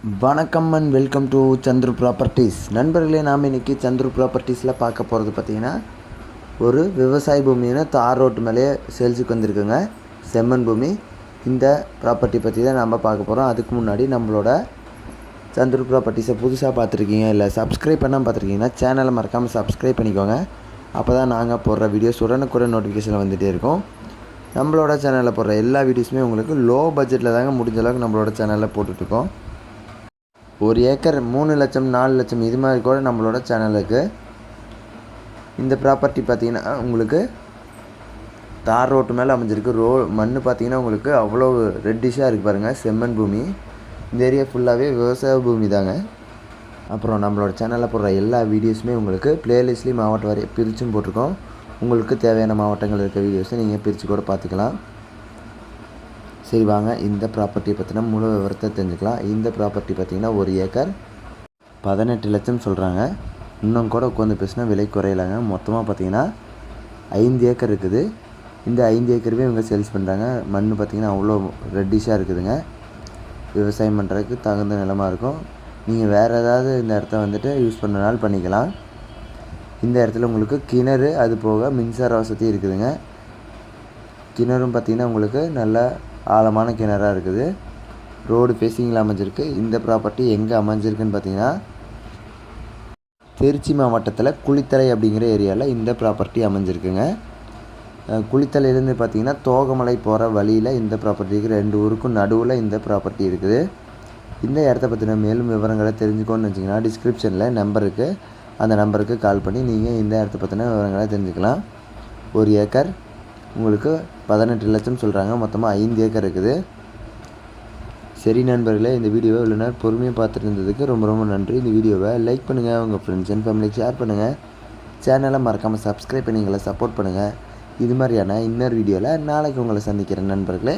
வணக்கம் and welcome to Chandru properties நண்பர்களே நாம் இன்றைக்கி சந்துரு ப்ராப்பர்ட்டிஸில் பார்க்க போகிறது பார்த்திங்கன்னா ஒரு விவசாய பூமியான தார் ரோட்டு மேலேயே சேல்ஸுக்கு வந்திருக்குங்க. செம்மண் பூமி. இந்த ப்ராப்பர்ட்டி பற்றி தான் நம்ம பார்க்க போகிறோம் அதுக்கு முன்னாடி நம்மளோட சந்துரு ப்ராப்பர்ட்டிஸை புதுசாக பார்த்துருக்கீங்க இல்லை சப்ஸ்கிரைப் பண்ணால் பார்த்துருக்கீங்கன்னா சேனலை மறக்காமல் சப்ஸ்கிரைப் பண்ணிக்கோங்க. அப்போ தான் நாங்கள் போடுற வீடியோஸ் உடனுக்குடன் நோட்டிஃபிகேஷன் வந்துகிட்டே இருக்கும். நம்மளோட சேனலில் போடுற எல்லா வீடியோஸுமே உங்களுக்கு லோ பட்ஜெட்டில் தாங்க முடிஞ்ச அளவுக்கு நம்மளோட சேனலில் போட்டுட்ருக்கோம் ஒரு ஏக்கர் மூணு லட்சம் நாலு லட்சம் இது மாதிரி கூட நம்மளோட சேனலுக்கு இந்த ப்ராப்பர்ட்டி பார்த்தீங்கன்னா உங்களுக்கு தார் ரோட்டு மேலே அமைஞ்சிருக்கு. ரோ மண் பார்த்திங்கன்னா உங்களுக்கு அவ்வளோ ரெட்டிஷாக இருக்குது பாருங்கள் செம்மண் பூமி. இந்த ஏரியா ஃபுல்லாகவே விவசாய பூமி தாங்க. அப்புறம் நம்மளோட சேனலில் போடுற எல்லா வீடியோஸுமே உங்களுக்கு ப்ளேலிஸ்ட்லேயும் மாவட்டம் வரை பிரிச்சும் போட்டிருக்கோம். உங்களுக்கு தேவையான மாவட்டங்கள் இருக்க வீடியோஸை நீங்கள் பிரித்து கூட பார்த்துக்கலாம் சரி வாங்க. இந்த ப்ராப்பர்ட்டியை பற்றின முழு விவரத்தை தெரிஞ்சுக்கலாம். இந்த ப்ராப்பர்ட்டி பார்த்திங்கன்னா ஒரு ஏக்கர் பதினெட்டு லட்சம் சொல்கிறாங்க இன்னும் கூட உட்காந்து பேசினா விலை குறையலாங்க. மொத்தமாக பார்த்தீங்கன்னா ஐந்து ஏக்கர் இருக்குது. இந்த ஐந்து ஏக்கருமே இவங்க சேல்ஸ் பண்ணுறாங்க மண் பார்த்திங்கன்னா அவ்வளோ ரெட்டிஷாக இருக்குதுங்க. விவசாயம் பண்ணுறதுக்கு தகுந்த நிலமா இருக்கும். நீங்கள் வேறு ஏதாவது இந்த இடத்த வந்துட்டு யூஸ் பண்ணனாலும் பண்ணிக்கலாம். இந்த இடத்துல உங்களுக்கு கிணறு அது போக மின்சார வசதி இருக்குதுங்க. கிணறும் பார்த்திங்கன்னா உங்களுக்கு நல்லா ஆழமான கிணறாக இருக்குது. ரோடு ஃபேஸிங்கில் அமைஞ்சிருக்கு. இந்த ப்ராப்பர்ட்டி எங்கே அமைஞ்சிருக்குன்னு பார்த்தீங்கன்னா திருச்சி மாவட்டத்தில் குளித்தலை அப்படிங்கிற ஏரியாவில் இந்த ப்ராப்பர்ட்டி அமைஞ்சிருக்குங்க. குளித்தலையிலேருந்து பார்த்தீங்கன்னா தோகமலை போகிற வழியில் இந்த ப்ராப்பர்ட்டிக்கு ரெண்டு ஊருக்கும் நடுவில் இந்த ப்ராப்பர்ட்டி இருக்குது. இந்த இடத்த பற்றின மேலும் விவரங்களை தெரிஞ்சுக்கோன்னு வச்சிங்கன்னா டிஸ்கிரிப்ஷனில் நம்பர் இருக்குது அந்த நம்பருக்கு கால் பண்ணி நீங்கள் இந்த இடத்த பற்றின விவரங்களை தெரிஞ்சுக்கலாம். ஒரு ஏக்கர் உங்களுக்கு பதினெட்டு லட்சம் சொல்கிறாங்க மொத்தமாக ஐந்து ஏக்கர் இருக்குது. சரி நண்பர்களே இந்த வீடியோவை இவ்வளோ நேரம் பொறுமையாக பார்த்துட்டு இருந்ததுக்கு ரொம்ப ரொம்ப நன்றி. இந்த வீடியோவை லைக் பண்ணுங்கள் உங்கள் ஃப்ரெண்ட்ஸ் அண்ட் ஃபேமிலிக்கு ஷேர் பண்ணுங்கள் சேனலை மறக்காமல் சப்ஸ்கிரைப் பண்ணி எங்களை சப்போர்ட் பண்ணுங்கள் இது மாதிரியான இன்னொரு வீடியோவில் நாளைக்கு உங்களை சந்திக்கிறேன் நண்பர்களே.